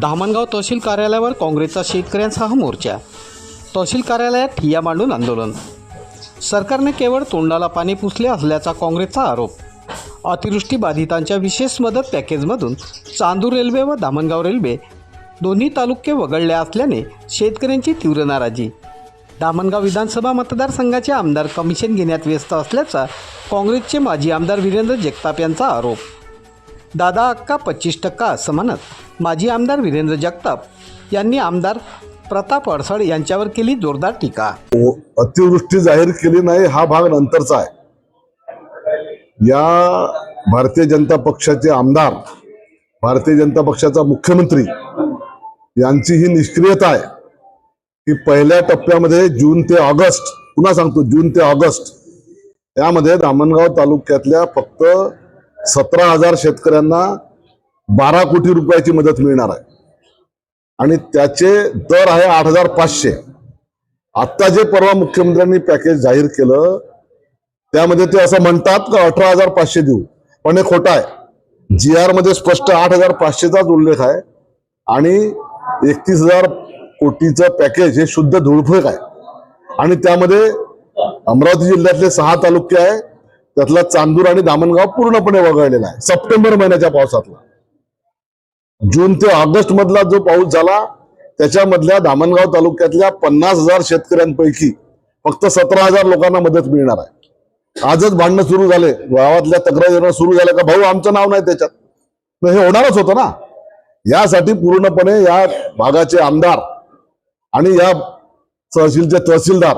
धामणगाव तहसील कार्यालयावर काँग्रेसचा शेतकऱ्यांसह मोर्चा. तहसील कार्यालयात ठिय्या मांडून आंदोलन. सरकारने केवळ तोंडाला पाणी पुसले असल्याचा काँग्रेसचा आरोप. अतिवृष्टी बाधितांच्या विशेष मदत पॅकेजमधून चांदूर रेल्वे व धामणगाव रेल्वे दोन्ही तालुके वगळले असल्याने शेतकऱ्यांची तीव्र नाराजी. धामणगाव विधानसभा मतदारसंघाचे आमदार कमिशन घेण्यात व्यस्त असल्याचा काँग्रेसचे माजी आमदार वीरेंद्र जगताप यांचा आरोप. दादा अक्का पच्चीस टक्का असं म्हणत माजी आमदार वीरेंद्र जगताप यांनी आमदार प्रताप अडसड यांच्यावर केली जोरदार टीका. हो, अतिवृष्टी जाहीर केली नाही हा भाग नंतरचा आहे. या भारतीय जनता पक्षाचे आमदार भारतीय जनता पक्षाचा मुख्यमंत्री यांची ही निष्क्रियता आहे की पहिल्या टप्प्यामध्ये जून ते ऑगस्ट पुन्हा सांगतो जून ते ऑगस्ट यामध्ये धामणगाव तालुक्यातल्या फक्त सतरा हजार शेतकऱ्यांना बारा कोटी रुपयाची मदत मिळणार आहे. आणि त्याचे दर आहे आठ हजार पाचशे. आत्ता जे परवा मुख्यमंत्र्यांनी पॅकेज जाहीर केलं त्यामध्ये ते असं म्हणतात का अठरा हजार पाचशे देऊ? पण हे खोटं आहे. जी आरमध्ये स्पष्ट आठ हजार पाचशेचाच उल्लेख आहे. आणि एकतीस हजार कोटीचं पॅकेज हे शुद्ध धुळफेक आहे. आणि त्यामध्ये अमरावती जिल्ह्यातले सहा तालुके आहे. त्यातला चांदूर आणि दामणगाव पूर्णपणे वगळलेला आहे. सप्टेंबर महिन्याच्या पावसातला. जून ते ऑगस्ट मधला जो पाऊस झाला त्याच्यामधल्या दामणगाव तालुक्यातल्या पन्नास हजार शेतकऱ्यांपैकी फक्त सतरा हजार लोकांना मदत मिळणार आहे. आजच भांडणं सुरू झाले. गावातल्या तक्रारी सुरू झाल्या का? भाऊ आमचं नाव नाही त्याच्यात. मग हे होणारच होतं ना? यासाठी पूर्णपणे या भागाचे आमदार आणि या तहसीलचे तहसीलदार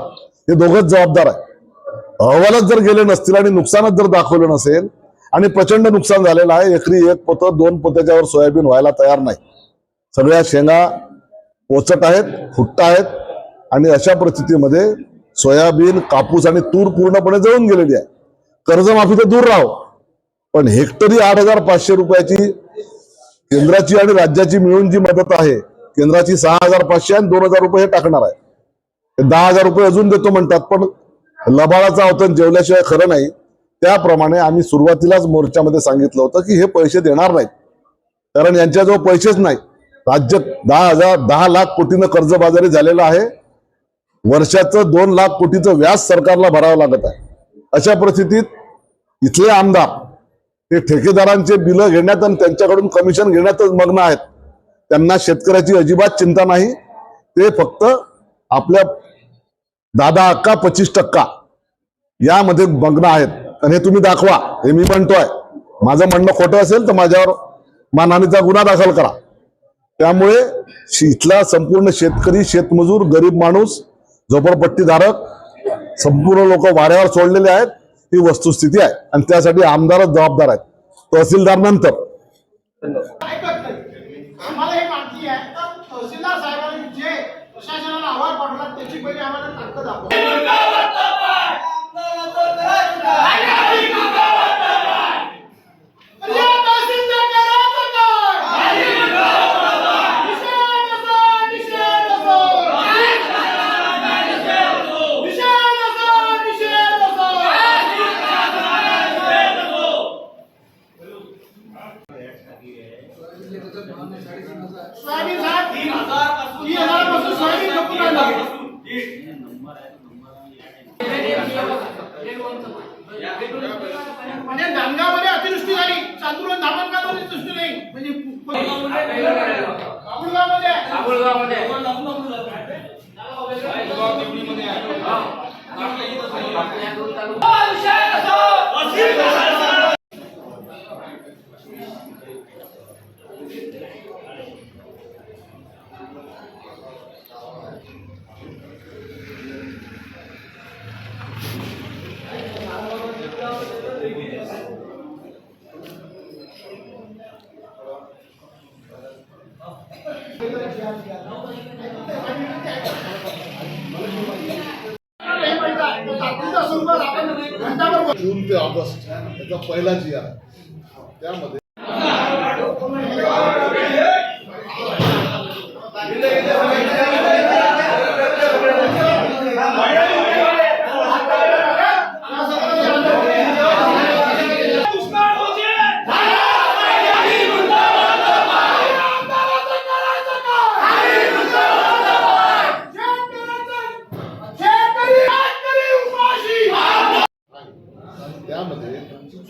हे दोघच जबाबदार आहे अहवालात जर गेले नसतील आणि नुकसानच जर दाखवलं नसेल आणि प्रचंड नुकसान झालेलं आहे एकरी एक पोत दोन पोत्याच्यावर सोयाबीन व्हायला तयार नाही. सगळ्या शेंगा पोचट आहेत फुट्टा आहेत आणि अशा परिस्थितीमध्ये सोयाबीन कापूस आणि तूर पूर्णपणे जळून गेलेली आहे. कर्जमाफी तर दूर राहो पण हेक्टरी आठ हजार पाचशे रुपयाची केंद्राची आणि राज्याची मिळून जी मदत आहे केंद्राची सहा हजार पाचशे आणि दोन हजार रुपये हे टाकणार आहे. दहा हजार रुपये अजून देतो म्हणतात पण लबाळाचं अवतन जेवल्याशिवाय खरं नाही. त्याप्रमाणे आम्ही सुरुवातीलाच मोर्चामध्ये सांगितलं होतं की हे पैसे देणार नाहीत. कारण यांच्याजवळ पैसेच नाही. राज्य दहा हजार दहा लाख कोटीनं कर्जबाजारी झालेलं आहे. वर्षाचं दोन लाख कोटीचं व्याज सरकारला भरावं लागत आहे. अशा परिस्थितीत इथले आमदार हे ठेकेदारांचे बिलं घेण्यात आणि त्यांच्याकडून कमिशन घेण्यातच मग्न आहेत. त्यांना शेतकऱ्याची अजिबात चिंता नाही. ते फक्त आपल्या दादा अक्का पच्चीस टक्का. यामध्ये मग्न आहेत. आणि हे तुम्ही दाखवा. हे मी म्हणतोय. माझं म्हणणं खोटं असेल तर माझ्यावर मानहानीचा गुन्हा दाखल करा. त्यामुळे इथला संपूर्ण शेतकरी शेतमजूर गरीब माणूस झोपडपट्टीधारक संपूर्ण लोक वाऱ्यावर सोडलेले आहेत. ही वस्तुस्थिती आहे. आणि त्यासाठी आमदारच जबाबदार आहेत. तहसीलदार नंतर काय करत नाही आम्हाला हे माहिती आहे तर तहसीलदार साहेबांनी जे प्रशासनाला अहवाल पाठवला त्याची पहिले आम्हाला ताकद दाखवा या तहसीलदार करायचं काय? तीन म्हणजे नांदगावमध्ये अतिवृष्टी झाली. चांदूर धामणगावमध्ये दृष्टी नाही. म्हणजे बाबुळगावमध्ये हे. माहिती जून ते ऑगस्ट याचा पहिला जिया. त्यामध्ये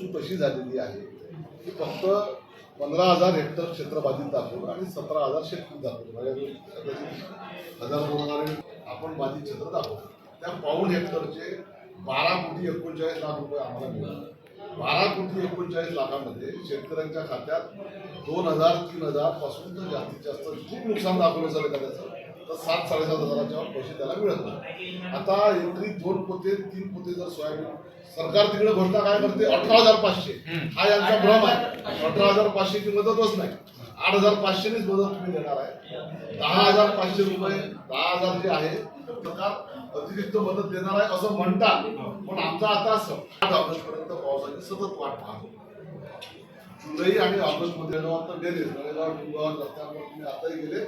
चूक अशी झालेली आहे की फक्त पंधरा हजार हेक्टर क्षेत्र बाधित दाखवलं आणि सतरा हजार शेतकरी दाखवलं म्हणजे हजार दोन हजार आपण बाधित क्षेत्र दाखवलं त्या पाऊण हेक्टरचे बारा कोटी एकोणचाळीस लाख रुपये आम्हाला मिळाले. बारा कोटी एकोणचाळीस लाखामध्ये शेतकऱ्यांच्या खात्यात दोन हजार तीन हजारपासून तर जास्तीत जास्त खूप नुकसान दाखवलं झालं त्याचं तर सात साडेसात हजाराच्या पैसे त्याला मिळत नाही. आता एकरी दोन पोते तीन पोते जर सोयाबीन सरकार तिकडे घोषणा काय करते? अठरा हजार पाचशे. हा यांचा भ्रम आहे. अठरा हजार पाचशेची मदतच नाही. आठ हजार पाचशेनीच मदत तुम्ही देणार आहे. दहा हजार पाचशे रुपये दहा हजार जे आहे सरकार अतिरिक्त मदत देणार आहे असं म्हणतात. पण आमचा आता आठ ऑगस्ट पर्यंत पावसाची सतत वाट पाहतो. जुलै आणि ऑगस्टमध्ये गेले नळेगाव डुंगावर रस्त्यांवर तुम्ही आताही गेले.